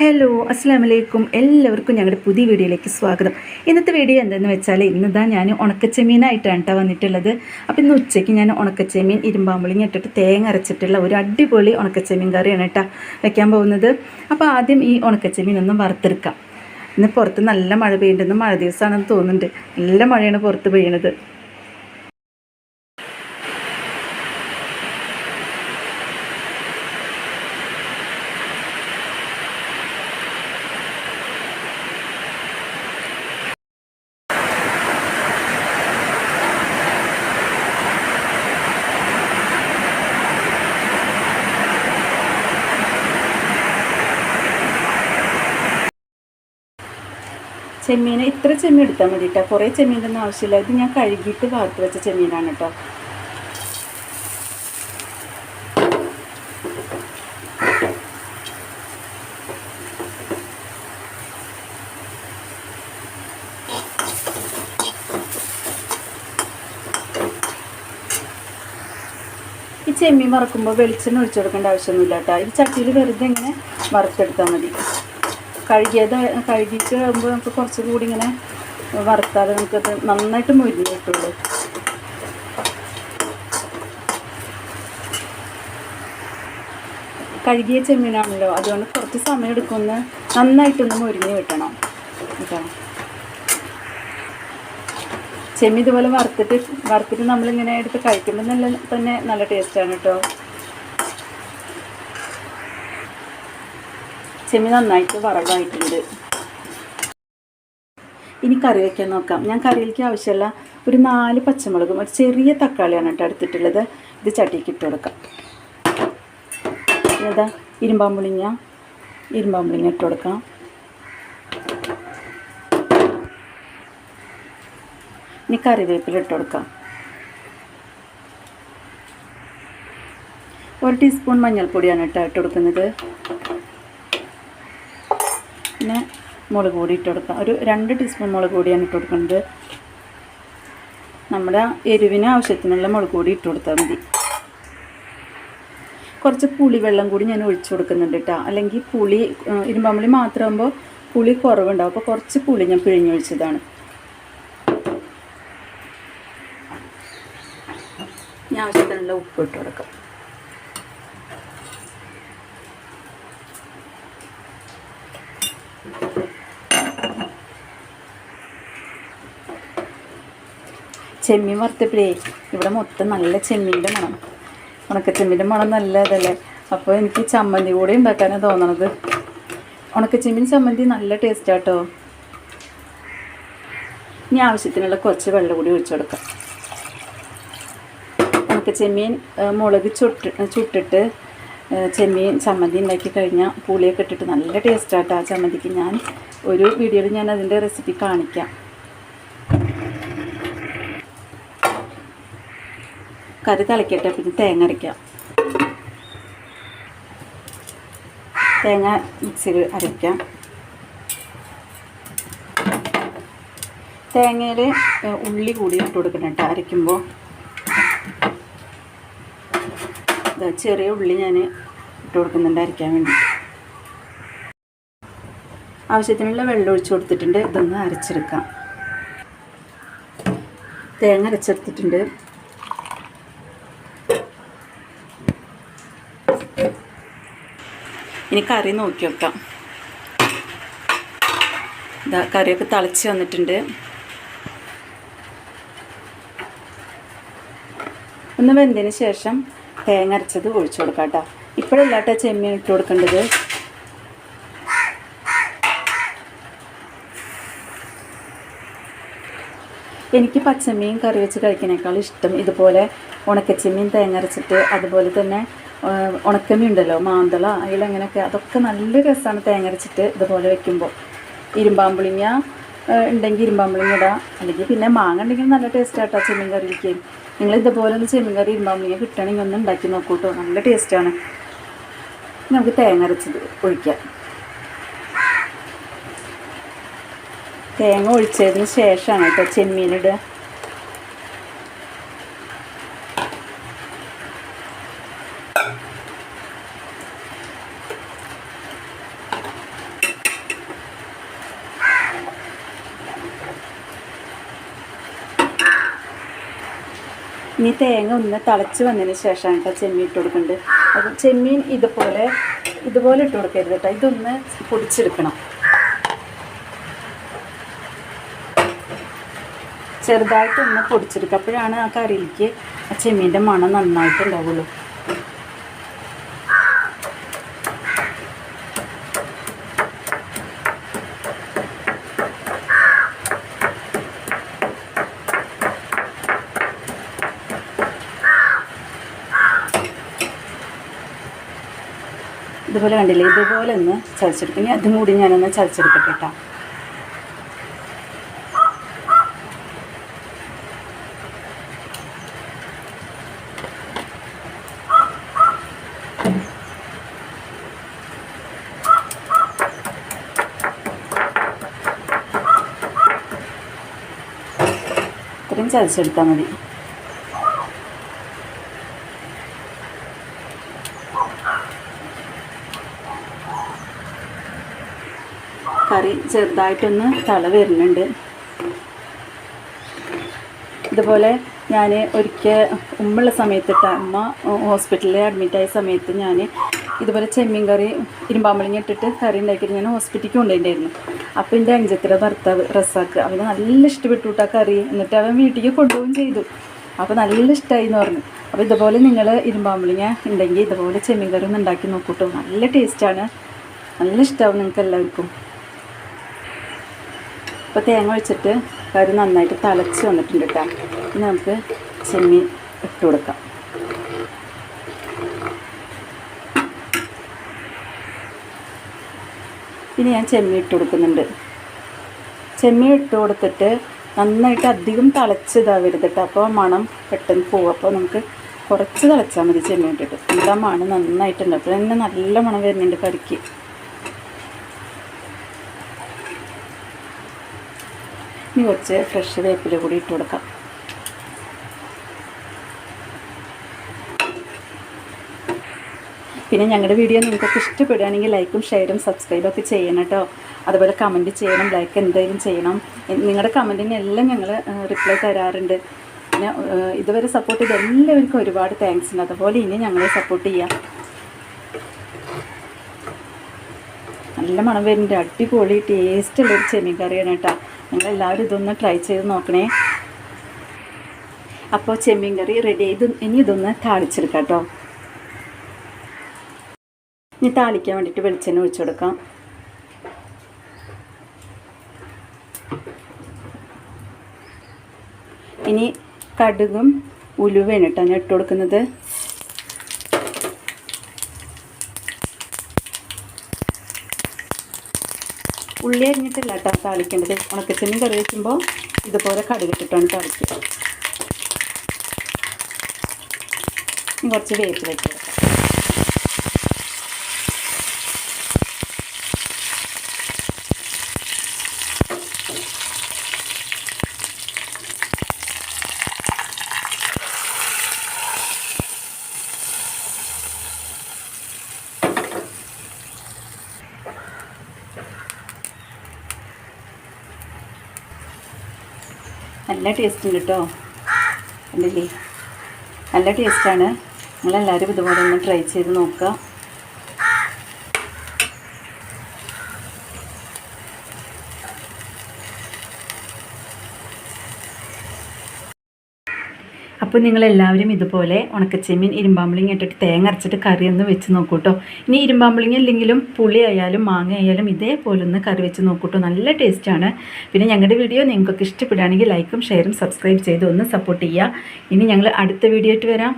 Hello അസ്സാം വലൈക്കും എല്ലാവർക്കും ഞങ്ങളുടെ പുതിയ വീഡിയോയിലേക്ക് സ്വാഗതം. ഇന്നത്തെ വീഡിയോ എന്തെന്ന് വെച്ചാൽ ഇന്നതാ ഞാൻ ഉണക്കച്ചെമ്മീനായിട്ടാണ് കേട്ടോ വന്നിട്ടുള്ളത്. അപ്പോൾ ഇന്ന് ഉച്ചയ്ക്ക് ഞാൻ ഉണക്കച്ചെമ്മീൻ ഇരുമ്പാമ്പുളിങ്ങ ഇട്ടിട്ട് തേങ്ങ അരച്ചിട്ടുള്ള ഒരു അടിപൊളി ഉണക്കച്ചെമ്മീൻ കറിയാണ് കേട്ടോ വെക്കാൻ പോകുന്നത്. അപ്പോൾ ആദ്യം ഈ ഉണക്കച്ചെമ്മീൻ ഒന്ന് വറുത്തെടുക്കാം. ഇന്ന് പുറത്ത് നല്ല മഴ പെയ്യുന്നുണ്ട്. മഴ ദിവസമാണെന്ന് തോന്നുന്നുണ്ട്. നല്ല മഴയാണ് പുറത്ത് പെയ്യണത്. ചെമ്മീൻ ഇത്ര ചെമ്മീൻ എടുത്താൽ മതി കേട്ടോ കുറേ ചെമ്മീന്റെ ഒന്നും ആവശ്യമില്ല. ഇത് ഞാൻ കഴുകിയിട്ട് വാർത്ത് വെച്ച ചെമ്മീനാണ് കേട്ടോ ഈ ചെമ്മീൻ വറക്കുമ്പോൾ വെളിച്ചെണ്ണ ഒഴിച്ചു കൊടുക്കേണ്ട ആവശ്യമൊന്നുമില്ല കേട്ടോ ഈ ചട്ടിയിൽ വെറുതെ ഇങ്ങനെ വറുത്തെടുത്താൽ മതി. കഴുകിയത് കഴുകിയിട്ട് ആകുമ്പോൾ നമുക്ക് കുറച്ചും കൂടി ഇങ്ങനെ വറുത്താൽ നമുക്കത് നന്നായിട്ട് മുരിഞ്ഞ് കിട്ടുള്ളൂ. കഴുകിയ ചെമ്മീനാണല്ലോ അതുകൊണ്ട് കുറച്ച് സമയം എടുക്കുമെന്ന് നന്നായിട്ടൊന്ന് മുരിഞ്ഞ് കിട്ടണം കേട്ടോ. ചെമ്മീൻ ഇതുപോലെ വറുത്തിട്ട് വറുത്തിട്ട് നമ്മളിങ്ങനെ എടുത്ത് കഴിക്കുമ്പോൾ നല്ല തന്നെ നല്ല ടേസ്റ്റാണ് കേട്ടോ. ചെമ്മീൻ നന്നായിട്ട് വറവായിട്ടുണ്ട്. ഇനി കറി വയ്ക്കാൻ നോക്കാം. ഞാൻ കറിയിലേക്ക് ആവശ്യമുള്ള ഒരു നാല് പച്ചമുളകും ഒരു ചെറിയ തക്കാളിയാണ് കേട്ടോ എടുത്തിട്ടുള്ളത്. ഇത് ചട്ടിക്ക് ഇട്ട് കൊടുക്കാം. ഏതാ ഇരുമ്പാമ്പുളിങ്ങ ഇരുമ്പാമ്പുളിങ്ങ ഇട്ട് കൊടുക്കാം. ഇനി കറിവേപ്പില ഇട്ട് കൊടുക്കാം. ഒരു ടീസ്പൂൺ മഞ്ഞൾപ്പൊടിയാണ് കേട്ടോ ഇട്ട് കൊടുക്കുന്നത് പിന്നെ മുളക് പൊടി ഇട്ട് കൊടുക്കുക ഒരു രണ്ട് ടീസ്പൂൺ മുളക് പൊടിയാണ് ഇട്ട് കൊടുക്കുന്നത്. നമ്മുടെ എരിവിന് ആവശ്യത്തിനുള്ള മുളക് പൊടി ഇട്ട് കൊടുത്താൽ മതി. കുറച്ച് പുളി വെള്ളം കൂടി ഞാൻ ഒഴിച്ചു കൊടുക്കുന്നുണ്ട് കേട്ടോ. അല്ലെങ്കിൽ പുളി ഇരുമ്പാമ്പുളി മാത്രമാകുമ്പോൾ പുളി കുറവുണ്ടാവും. അപ്പോൾ കുറച്ച് പുളി ഞാൻ പിഴിഞ്ഞൊഴിച്ചതാണ് ഞാൻ ആവശ്യത്തിനുള്ള ഉപ്പ് ഇട്ട് കൊടുക്കാം. ചെമ്മീൻ വറുത്തപ്പോഴേ. ഇവിടെ മൊത്തം നല്ല ചെമ്മീന്റെ മണം. ഉണക്കച്ചെമ്മീന്റെ മണം നല്ല ഇതല്ലേ അപ്പോൾ എനിക്ക് ചമ്മന്തി കൂടി ഉണ്ടാക്കാനാണ് തോന്നണത്. ഉണക്കച്ചെമ്മീൻ ചമ്മന്തി നല്ല ടേസ്റ്റാട്ടോ ഇനി ആവശ്യത്തിനുള്ള കുറച്ച് വെള്ളം കൂടി ഒഴിച്ചു കൊടുക്കാം. ഉണക്കച്ചെമ്മീൻ മുളക് ചുട്ട് ചുട്ടിട്ട് ചെമ്മീൻ ചമ്മന്തി ഉണ്ടാക്കി കഴിഞ്ഞാൽ പുളിയൊക്കെ ഇട്ടിട്ട് നല്ല ടേസ്റ്റാട്ടോ ആ ചമ്മന്തിക്ക് ഞാൻ. ഒരു വീഡിയോയിൽ ഞാൻ അതിന്റെ റെസിപ്പി കാണിക്കാം. കറി തിളക്കട്ടെ പിന്നെ തേങ്ങ അരയ്ക്കാം. തേങ്ങ മിക്സിയിൽ അരയ്ക്കാം. തേങ്ങയിൽ ഉള്ളി കൂടി ഇട്ട് കൊടുക്കണം കേട്ടോ അരയ്ക്കുമ്പോൾ. ചെറിയ ഉള്ളി ഞാൻ ഇട്ട് കൊടുക്കുന്നുണ്ട് അരയ്ക്കാൻ വേണ്ടി. ആവശ്യത്തിനുള്ള വെള്ളം ഒഴിച്ച് കൊടുത്തിട്ടുണ്ട്. ഇതൊന്ന് അരച്ചെടുക്കാം. തേങ്ങ അരച്ചെടുത്തിട്ടുണ്ട്. ഇനി കറി നോക്കി വെക്കാം. ഇതാ കറിയൊക്കെ തിളച്ച് വന്നിട്ടുണ്ട്. ഒന്ന് വെന്തതിന് ശേഷം തേങ്ങ അരച്ചത് ഒഴിച്ചു കൊടുക്കാം കേട്ടോ. ഇപ്പോഴല്ലാട്ടോ ചെമ്മീൻ ഇട്ട് കൊടുക്കേണ്ടത്. എനിക്ക് പച്ചമീൻ കറി വെച്ച് കഴിക്കുന്നേക്കാൾ ഇഷ്ടം ഇതുപോലെ ഉണക്കച്ചെമ്മീൻ തേങ്ങ അരച്ചിട്ട് അതുപോലെ തന്നെ ഉണക്കമീൻ ഉണ്ടല്ലോ മാന്തള അതിലങ്ങനെയൊക്കെ അതൊക്കെ നല്ല രസമാണ് തേങ്ങരച്ചിട്ട് ഇതുപോലെ വെക്കുമ്പോൾ. ഇരുമ്പാമ്പുളിങ്ങ ഉണ്ടെങ്കിൽ ഇരുമ്പാമ്പുളിങ്ങ ഇടാം. അല്ലെങ്കിൽ പിന്നെ മാങ്ങ ഉണ്ടെങ്കിൽ നല്ല ടേസ്റ്റ് ആട്ടോ ചെമ്മീൻ കറിയിലേക്ക് നിങ്ങൾ ഇതുപോലെ ഒന്ന് ചെമ്മീൻ കറി ഇരുമ്പാമ്പുളിങ്ങ കിട്ടണമെങ്കിൽ ഒന്ന് ഉണ്ടാക്കി നോക്കൂട്ടോ. നല്ല ടേസ്റ്റാണ് നമുക്ക് തേങ്ങ അരച്ചത് ഒഴിക്കാം. തേങ്ങ ഒഴിച്ചതിന് ശേഷമാണ് കേട്ടോ ചെമ്മീനിടുക ഇനി തേങ്ങ ഒന്ന് തിളച്ച് വന്നതിന് ശേഷമാണ് കേട്ടോ ചെമ്മീൻ ഇട്ട് കൊടുക്കേണ്ടത്. അപ്പോൾ ചെമ്മീൻ ഇതുപോലെ ഇതുപോലെ ഇട്ട് കൊടുക്കരുത് കേട്ടോ. ഇതൊന്ന് പൊടിച്ചെടുക്കണം. ചെറുതായിട്ടൊന്ന് പൊടിച്ചെടുക്കുക. അപ്പോഴാണ് ആ കറിയിലേക്ക് ആ ചെമ്മീന്റെ മണം നന്നായിട്ട് ഇതുപോലെ കണ്ടില്ലേ? ഇതുപോലെ ഒന്ന് ചതച്ചെടുക്കും. ഇനി അതും കൂടി ഞാനൊന്ന് ചതച്ചെടുക്കട്ടെ ചതച്ചെടുത്താൽ മതി കറി ചെറുതായിട്ടൊന്ന് തള വരുന്നുണ്ട്. ഇതുപോലെ ഞാൻ ഒരിക്കൽ ഉമ്മുള്ള സമയത്തിട്ട് അമ്മ ഹോസ്പിറ്റലിൽ അഡ്മിറ്റായ സമയത്ത് ഞാൻ ഇതുപോലെ ചെമ്മീൻ കറി ഇരുമ്പാമ്പളിങ്ങ ഇട്ടിട്ട് കറി ഉണ്ടാക്കിയിട്ട് ഞാൻ ഹോസ്പിറ്റലിൽ കൊണ്ടുപോയിട്ടുണ്ടായിരുന്നു. അപ്പോൾ എന്റെ അഞ്ചത്തിന്റെ ഭർത്താവ് റസാക്ക് അവന് നല്ല ഇഷ്ടപ്പെട്ടു ആ കറി. എന്നിട്ട് അവൻ വീട്ടിലേക്ക് കൊണ്ടുപോവുകയും ചെയ്തു. അപ്പോൾ നല്ല ഇഷ്ടമായി എന്ന് പറഞ്ഞു. അപ്പോൾ ഇതുപോലെ നിങ്ങൾ ഇരുമ്പാമ്പളിങ്ങ ഉണ്ടെങ്കിൽ ഇതുപോലെ ചെമ്മീൻ കറി ഒന്ന് ഉണ്ടാക്കി നോക്കൂട്ടോ. നല്ല ടേസ്റ്റാണ് നല്ല ഇഷ്ടമാവും നിങ്ങൾക്ക് എല്ലാവർക്കും. ഇപ്പോൾ തേങ്ങ ഒഴിച്ചിട്ട് കറി നന്നായിട്ട് തലച്ച് വന്നിട്ടുണ്ട് കേട്ടോ. ഇനി നമുക്ക് ചെമ്മീൻ ഇട്ട് കൊടുക്കാം. ഇനി ഞാൻ ചെമ്മീൻ ഇട്ട് കൊടുക്കുന്നുണ്ട്. ചെമ്മീൻ ഇട്ട് കൊടുത്തിട്ട് നന്നായിട്ട് അധികം തിളച്ച് ഇതാവരുത് കേട്ടോ. അപ്പോൾ മണം പെട്ടെന്ന് പോകും. അപ്പോൾ നമുക്ക് കുറച്ച് തിളച്ചാൽ മതി ചെമ്മീൻ ഇട്ടിട്ട്. എന്താ മണം നന്നായിട്ടുണ്ട്. അപ്പോൾ തന്നെ നല്ല മണം വരുന്നുണ്ട് കറിക്ക്. ഇനി കുറച്ച് ഫ്രഷ് വേപ്പില കൂടി ഇട്ട് കൊടുക്കാം. പിന്നെ ഞങ്ങളുടെ വീഡിയോ നിങ്ങൾക്കൊക്കെ ഇഷ്ടപ്പെടുകയാണെങ്കിൽ ലൈക്കും ഷെയറും സബ്സ്ക്രൈബൊക്കെ ചെയ്യണം കേട്ടോ അതുപോലെ കമന്റ് ചെയ്യണം ലൈക്ക് എന്തെങ്കിലും ചെയ്യണം. നിങ്ങളുടെ കമന്റിന് എല്ലാം ഞങ്ങൾ റിപ്ലൈ തരാറുണ്ട്. പിന്നെ ഇതുവരെ സപ്പോർട്ട് ചെയ്ത എല്ലാവർക്കും ഒരുപാട് താങ്ക്സ് ഉണ്ട്. അതുപോലെ ഇനി ഞങ്ങളെ സപ്പോർട്ട് ചെയ്യാം. നല്ല മണം വരുന്നുണ്ട്. അടിപൊളി ടേസ്റ്റുള്ളൊരു ചെമ്മീൻ കറിയാണ് കേട്ടോ. നിങ്ങളെല്ലാവരും ഇതൊന്ന് ട്രൈ ചെയ്ത് നോക്കണേ. അപ്പോൾ ചെമ്മീൻ കറി റെഡി ചെയ്ത് ഇനി ഇതൊന്ന് താളിച്ചെടുക്കാം കേട്ടോ. ഇനി താളിക്കാൻ വേണ്ടിയിട്ട് വെളിച്ചെണ്ണ ഒഴിച്ചു കൊടുക്കാം. ഇനി കടുകും ഉലുവയാണ് കേട്ടോ ഞാൻ ഇട്ട് കൊടുക്കുന്നത്. ഉള്ളി അരിഞ്ഞിട്ടില്ല കേട്ടോ താളിക്കേണ്ടത്. ഉണക്കച്ചെമ്മീൻ കറി വയ്ക്കുമ്പോൾ ഇതുപോലെ കടുകിട്ടിട്ടാണ് താളിക്കുക. കുറച്ച് വേപ്പ് ഇട്ട് കൊടുക്കാം. നല്ല ടേസ്റ്റ് ഉണ്ട് കേട്ടോ കണ്ടില്ലേ? നല്ല ടേസ്റ്റാണ് നിങ്ങളെല്ലാവരും ഇതുപോലെ ഒന്ന് ട്രൈ ചെയ്ത് നോക്കുക. അപ്പോൾ നിങ്ങളെല്ലാവരും ഇതുപോലെ ഉണക്കച്ചെമ്മീൻ ഇരുമ്പാമ്പളിങ് ഇട്ടിട്ട് തേങ്ങ അരച്ചിട്ട് കറി ഒന്ന് വെച്ച് നോക്കൂട്ടോ. ഇനി ഇരുമ്പാമ്പളിങ് ഇല്ലെങ്കിലും പുളി ആയാലും മാങ്ങ ആയാലും ഇതേപോലെ ഒന്ന് കറി വെച്ച് നോക്കൂട്ടോ. നല്ല ടേസ്റ്റാണ് പിന്നെ ഞങ്ങളുടെ വീഡിയോ നിങ്ങൾക്കൊക്കെ ഇഷ്ടപ്പെടുകയാണെങ്കിൽ ലൈക്കും ഷെയറും സബ്സ്ക്രൈബ് ചെയ്ത് ഒന്ന് സപ്പോർട്ട് ചെയ്യുക. ഇനി ഞങ്ങൾ അടുത്ത വീഡിയോ ആയിട്ട് വരാം.